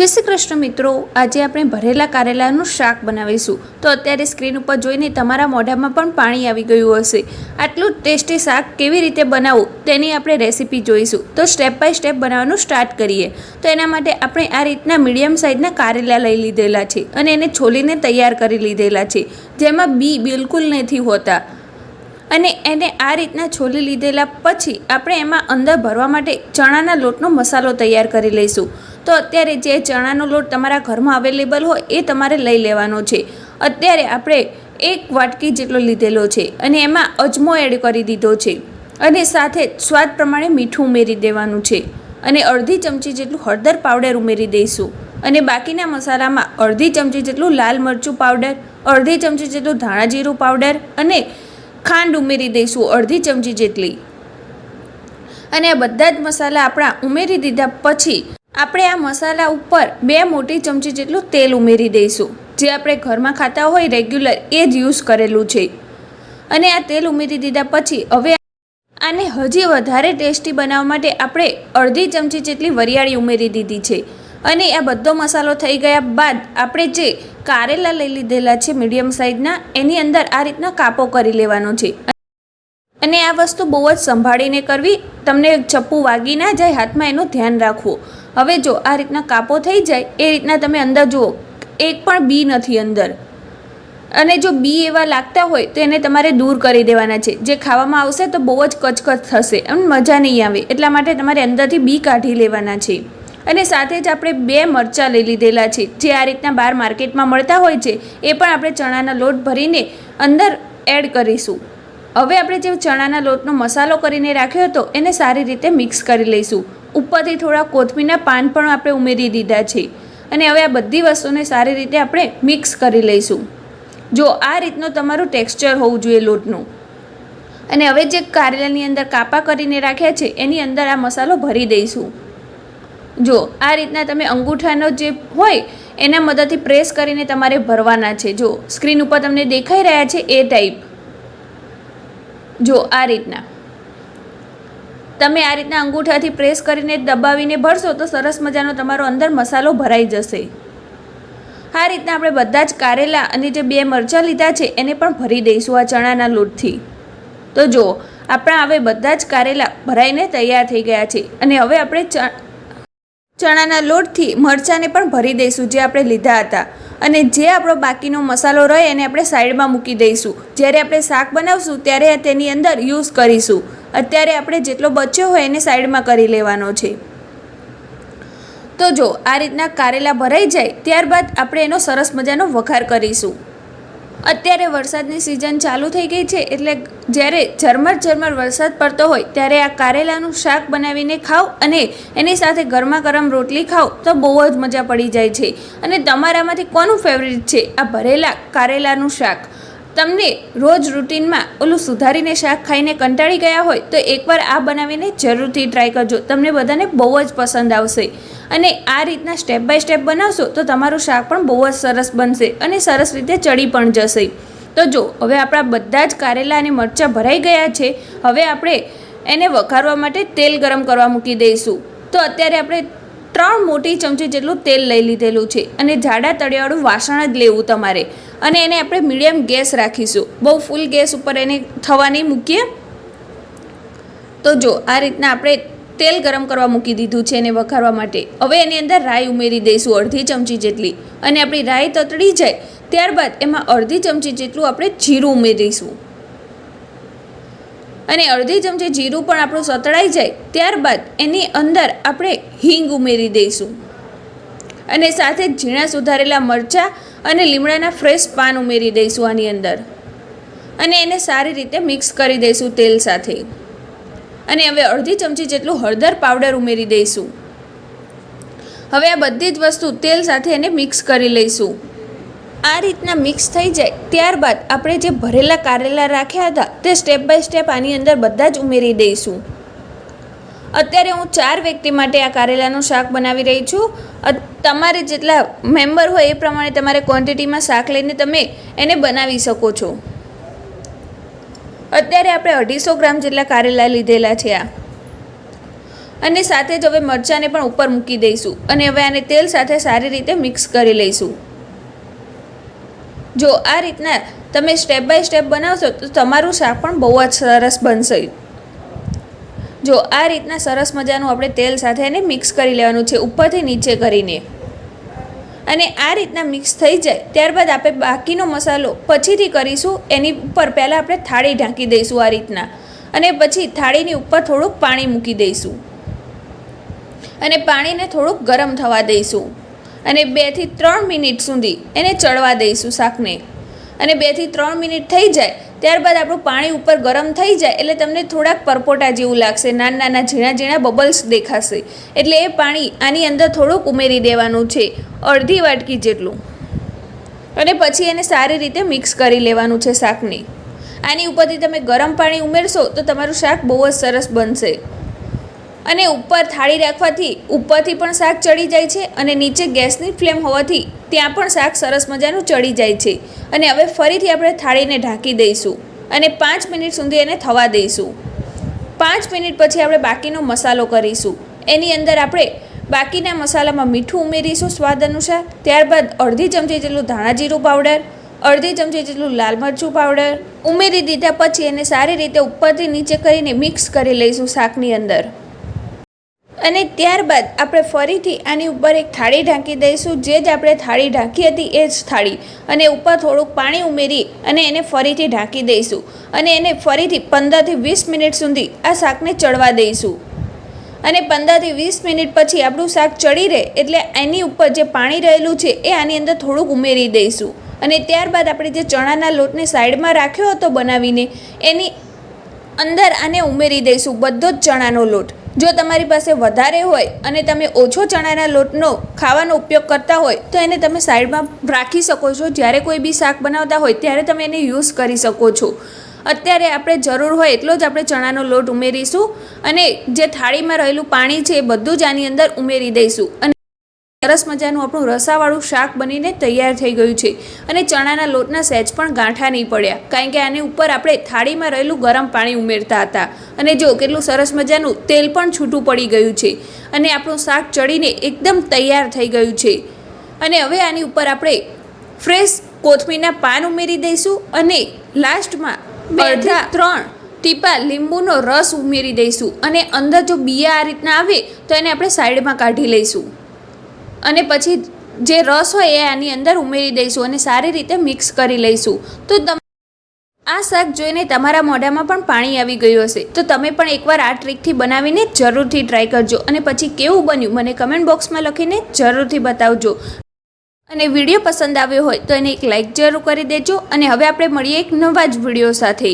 જય શ્રી કૃષ્ણ મિત્રો, આજે આપણે ભરેલા કારેલાનું શાક બનાવીશું. તો અત્યારે સ્ક્રીન ઉપર જોઈને તમારા મોઢામાં પણ પાણી આવી ગયું હશે. આટલું ટેસ્ટી શાક કેવી રીતે બનાવવું તેની આપણે રેસીપી જોઈશું. તો સ્ટેપ બાય સ્ટેપ બનાવવાનું સ્ટાર્ટ કરીએ. તો એના માટે આપણે આ રીતના મીડિયમ સાઇઝના કારેલા લઈ લીધેલા છે અને એને છોલીને તૈયાર કરી લીધેલા છે. જેમાં બી બિલકુલ નથી હોતા. અને એને આ રીતના છોલી લીધેલા પછી આપણે એમાં અંદર ભરવા માટે ચણાના લોટનો મસાલો તૈયાર કરી લઈશું. તો અત્યારે જે ચણાનો લોટ તમારા ઘરમાં અવેલેબલ હોય એ તમારે લઈ લેવાનો છે. અત્યારે આપણે એક વાટકી જેટલો લીધેલો છે અને એમાં અજમો એડ કરી દીધો છે. અને સાથે સ્વાદ પ્રમાણે મીઠું ઉમેરી દેવાનું છે. અને અડધી ચમચી જેટલું હળદર પાવડર ઉમેરી દઈશું. અને બાકીના મસાલામાં અડધી ચમચી જેટલું લાલ મરચું પાવડર, અડધી ચમચી જેટલું ધાણા જીરું પાવડર અને ખાંડ ઉમેરી દઈશું અડધી ચમચી જેટલી. અને આ બધા જ મસાલા આપણા ઉમેરી દીધા પછી આપણે આ મસાલા ઉપર બે મોટી ચમચી જેટલું તેલ ઉમેરી દઈશું. જે આપણે ઘરમાં ખાતા હોય રેગ્યુલર એ જ યુઝ કરેલું છે. અને આ તેલ ઉમેરી દીધા પછી હવે આને હજી વધારે ટેસ્ટી બનાવવા માટે આપણે અડધી ચમચી જેટલી વરિયાળી ઉમેરી દીધી છે. અને આ બધો મસાલો થઈ ગયા બાદ આપણે જે કારેલા લઈ લીધેલા છે મીડિયમ સાઇઝના, એની અંદર આ રીતના કાપો કરી લેવાનો છે. અને આ વસ્તુ બહુ જ સંભાળીને કરવી, તમને ચપ્પુ વાગી ના જાય, હાથમાં એનું ધ્યાન રાખવું. હવે જો આ રીતના કાપો થઈ જાય, એ રીતના તમે અંદર જુઓ, એક પણ બી નથી અંદર. અને જો બી એવા લાગતા હોય, તો એને તમારે દૂર કરી દેવાના છે. જે ખાવામાં આવશે તો બહુ જ કચકચ થશે, એમ મજા નહીં આવે. એટલા માટે તમારે અંદરથી બી કાઢી લેવાના છે. અને સાથે જ આપણે બે મરચાં લઈ લીધેલા છે, જે આ રીતના બહાર માર્કેટમાં મળતા હોય છે, એ પણ આપણે ચણાના લોટ ભરીને અંદર એડ કરીશું. હવે આપણે જે ચણાના લોટનો મસાલો કરીને રાખ્યો હતો, એને સારી રીતે મિક્સ કરી લઈશું. ઉપરથી થોડા કોથમીરના પાન પણ આપણે ઉમેરી દીધા છે. અને હવે આ બધી વસ્તુને સારી રીતે આપણે મિક્સ કરી લઈશું. જો આ રીતનું તમારું ટેક્સચર હોવું જોઈએ લોટનું. અને હવે જે કારેલાની અંદર કાપા કરીને રાખ્યા છે, એની અંદર આ મસાલો ભરી દઈશું. જો આ રીતના તમે અંગૂઠાનો જે હોય, એના મદદથી પ્રેસ કરીને તમારે ભરવાના છે. જો સ્ક્રીન ઉપર તમને દેખાઈ રહ્યા છે એ ટાઈપ. જો આ રીતના. તમે આ રીતના અંગૂઠાથી પ્રેસ કરીને દબાવીને ભરશો તો સરસ મજાનો તમારો અંદર મસાલો ભરાઈ જશે. આ રીતના આપણે બધા જ કારેલા અને જે બે મરચાં લીધા છે એને પણ ભરી દઈશું આ ચણાના લોટથી. તો જો આપણા હવે બધા જ કારેલા ભરાઈને તૈયાર થઈ ગયા છે અને હવે આપણે ચણાના લોટથી મરચાંને પણ ભરી દઈશું જે આપણે લીધા હતા. અને જે આપણો બાકીનો મસાલો રહે એને આપણે સાઈડમાં મૂકી દઈશું. જ્યારે આપણે શાક બનાવશું ત્યારે તેની અંદર યુઝ કરીશું. અત્યારે આપણે જેટલો બચ્યો હોય એને સાઈડમાં કરી લેવાનો છે. તો જો, આ રીતના કારેલા ભરાઈ જાય, ત્યારબાદ આપણે એનો સરસ મજાનો વઘાર કરીશું. અત્યારે વરસાદની સિઝન ચાલુ થઈ ગઈ છે, એટલે જ્યારે ઝરમર ઝરમર વરસાદ પડતો હોય, ત્યારે આ કારેલાનું શાક બનાવીને ખાઓ અને એની સાથે ગરમા ગરમ રોટલી ખાઓ, તો બહુ જ મજા પડી જાય છે. અને તમારામાંથી કોનું ફેવરિટ છે? આ ભરેલા કારેલાનું શાક. તમને રોજ રૂટીનમાં ઓલું સુધારીને શાક ખાઈને કંટાળી ગયા હોય તો એકવાર આ બનાવીને જરૂરથી ટ્રાય કરજો. તમને બધાને બહુ જ પસંદ આવશે. અને આ રીતના સ્ટેપ બાય સ્ટેપ બનાવશો તો તમારું શાક પણ બહુ જ સરસ બનશે અને સરસ રીતે ચડી પણ જશે. તો જો, હવે આપણા બધા જ કારેલા અને મરચાં ભરાઈ ગયા છે. હવે આપણે એને વઘારવા માટે તેલ ગરમ કરવા મૂકી દઈશું. તો અત્યારે આપણે ત્રણ મોટી ચમચી જેટલું તેલ લઈ લીધેલું છે અને જાડા તળિયાવાળું વાસણ જ લેવું તમારે. અને એને આપણે મીડિયમ ગેસ રાખીશું. બહુ ફૂલ ગેસ ઉપર એને થવા નહીં મૂકીએ. તો જો, આ રીતના આપણે તેલ ગરમ કરવા મૂકી દીધું છે એને વઘારવા માટે. હવે એની અંદર રાઈ ઉમેરી દઈશું, અડધી ચમચી જેટલી. અને આપણી રાઈ તતડી જાય, ત્યારબાદ એમાં અડધી ચમચી જેટલું આપણે જીરું ઉમેરીશું. અને અડધી ચમચી જીરું પણ આપણું સતળાઈ જાય, ત્યારબાદ એની અંદર આપણે હિંગ ઉમેરી દઈશું. અને સાથે જ ઝીણા સુધારેલા મરચાં અને લીમડાના ફ્રેશ પાન ઉમેરી દઈશું આની અંદર. અને એને સારી રીતે મિક્સ કરી દઈશું તેલ સાથે. અને હવે અડધી ચમચી જેટલું હળદર પાવડર ઉમેરી દઈશું. હવે આ બધી જ વસ્તુ તેલ સાથે એને મિક્સ કરી લઈશું. આ રીતના મિક્સ થઈ જાય ત્યારબાદ આપણે જે ભરેલા કારેલા રાખ્યા હતા તે સ્ટેપ બાય સ્ટેપ આની અંદર બધા જ ઉમેરી દઈશું. અત્યારે હું ચાર વ્યક્તિ માટે આ કારેલાનું શાક બનાવી રહી છું. તમારે જેટલા મેમ્બર હોય એ પ્રમાણે તમારે ક્વોન્ટિટીમાં શાક લઈને તમે એને બનાવી શકો છો. અત્યારે આપણે અઢીસો ગ્રામ જેટલા કારેલા લીધેલા છે આ. અને સાથે જ હવે મરચાંને પણ ઉપર મૂકી દઈશું અને હવે આને તેલ સાથે સારી રીતે મિક્સ કરી લઈશું. જો આ રીતના તમે સ્ટેપ બાય સ્ટેપ બનાવશો તો તમારું શાક પણ બહુ જ સરસ બનશે. જો આ રીતના સરસ મજાનું આપણે તેલ સાથે એને મિક્સ કરી લેવાનું છે, ઉપરથી નીચે કરીને. અને આ રીતના મિક્સ થઈ જાય, ત્યારબાદ આપણે બાકીનો મસાલો પછીથી કરીશું, એની ઉપર પહેલાં આપણે થાળી ઢાંકી દઈશું આ રીતના. અને પછી થાળીની ઉપર થોડુંક પાણી મૂકી દઈશું. અને પાણીને થોડુંક ગરમ થવા દઈશું. અને બેથી ત્રણ મિનિટ સુધી એને ચડવા દઈશું શાકને. અને બેથી ત્રણ મિનિટ થઈ જાય ત્યારબાદ આપણું પાણી ઉપર ગરમ થઈ જાય એટલે તમને થોડાક પરપોટા જેવું લાગશે. નાના નાના ઝીણા ઝીણા બબલ્સ દેખાશે. એટલે એ પાણી આની અંદર થોડુંક ઉમેરી દેવાનું છે. અડધી વાટકી જેટલું. અને પછી એને સારી રીતે મિક્સ કરી લેવાનું છે શાકને. આની ઉપરથી તમે ગરમ પાણી ઉમેરશો તો તમારું શાક બહુ જ સરસ બનશે. અને ઉપર થાળી રાખવાથી ઉપરથી પણ શાક ચડી જાય છે અને નીચે ગેસની ફ્લેમ હોવાથી ત્યાં પણ શાક સરસ મજાનું ચડી જાય છે. અને હવે ફરીથી આપણે થાળીને ઢાંકી દઈશું અને પાંચ મિનિટ સુધી એને થવા દઈશું. પાંચ મિનિટ પછી આપણે બાકીનો મસાલો કરીશું. એની અંદર આપણે બાકીના મસાલામાં મીઠું ઉમેરીશું સ્વાદ અનુસાર, ત્યારબાદ અડધી ચમચી જેટલું ધાણા જીરું પાવડર, અડધી ચમચી જેટલું લાલ મરચું પાવડર, ઉમેરી દીધા પછી એને સારી રીતે ઉપરથી નીચે કરીને મિક્સ કરી લઈશું શાકની અંદર. અને ત્યારબાદ આપણે ફરીથી આની ઉપર એક થાળી ઢાંકી દઈશું. જે જ આપણે થાળી ઢાંકી હતી એ જ થાળી. અને ઉપર થોડુંક પાણી ઉમેરી અને એને ફરીથી ઢાંકી દઈશું. અને એને ફરીથી પંદરથી વીસ મિનિટ સુધી આ શાકને ચડવા દઈશું. અને પંદરથી વીસ મિનિટ પછી આપણું શાક ચડી રહે એટલે એની ઉપર જે પાણી રહેલું છે એ આની અંદર થોડુંક ઉમેરી દઈશું. અને ત્યારબાદ આપણે જે ચણાના લોટને સાઈડમાં રાખ્યો હતો બનાવીને, એની અંદર આને ઉમેરી દઈશું બધો જ ચણાનો લોટ. જો તમારી પાસે વધારે હોય અને તમે ઓછો ચણાના લોટનો ખાવાનો ઉપયોગ કરતા હોય, તો એને તમે સાઈડમાં રાખી શકો છો. જ્યારે કોઈ બી શાક બનાવતા હોય, ત્યારે તમે એને યુઝ કરી શકો છો. અત્યારે આપણે જરૂર હોય એટલો જ આપણે ચણાનો લોટ ઉમેરીશું અને જે થાળીમાં રહેલું પાણી છે એ બધું જ આની અંદર ઉમેરી દઈશું. અને સરસ મજાનું આપણું રસાવાળું શાક બનીને તૈયાર થઈ ગયું છે અને ચણાના લોટના સહેજ પણ ગાંઠા નહીં પડ્યા. કારણ કે આની ઉપર આપણે થાળીમાં રહેલું ગરમ પાણી ઉમેરતા હતા. અને જો કેટલું સરસ મજાનું તેલ પણ છૂટું પડી ગયું છે અને આપણું શાક ચડીને એકદમ તૈયાર થઈ ગયું છે. અને હવે આની ઉપર આપણે ફ્રેશ કોથમીરના પાન ઉમેરી દઈશું અને લાસ્ટમાં અડધા ત્રણ ટીપા લીંબુનો રસ ઉમેરી દઈશું. અને અંદર જો બિયા આ રીતના આવે તો એને આપણે સાઈડમાં કાઢી લઈશું. અને પછી જે રસ હોય એ આની અંદર ઉમેરી દઈશું અને સારી રીતે મિક્સ કરી લઈશું. તો તમે આ શાક જોઈને તમારા મોઢામાં પણ પાણી આવી ગયું હશે. તો તમે પણ એકવાર આ ટ્રીકથી બનાવીને જરૂરથી ટ્રાય કરજો. અને પછી કેવું બન્યું મને કમેન્ટ બોક્સમાં લખીને જરૂરથી બતાવજો. અને વીડિયો પસંદ આવ્યો હોય તો એને એક લાઇક જરૂર કરી દેજો. અને હવે આપણે મળીએ એક નવા જ વીડિયો સાથે.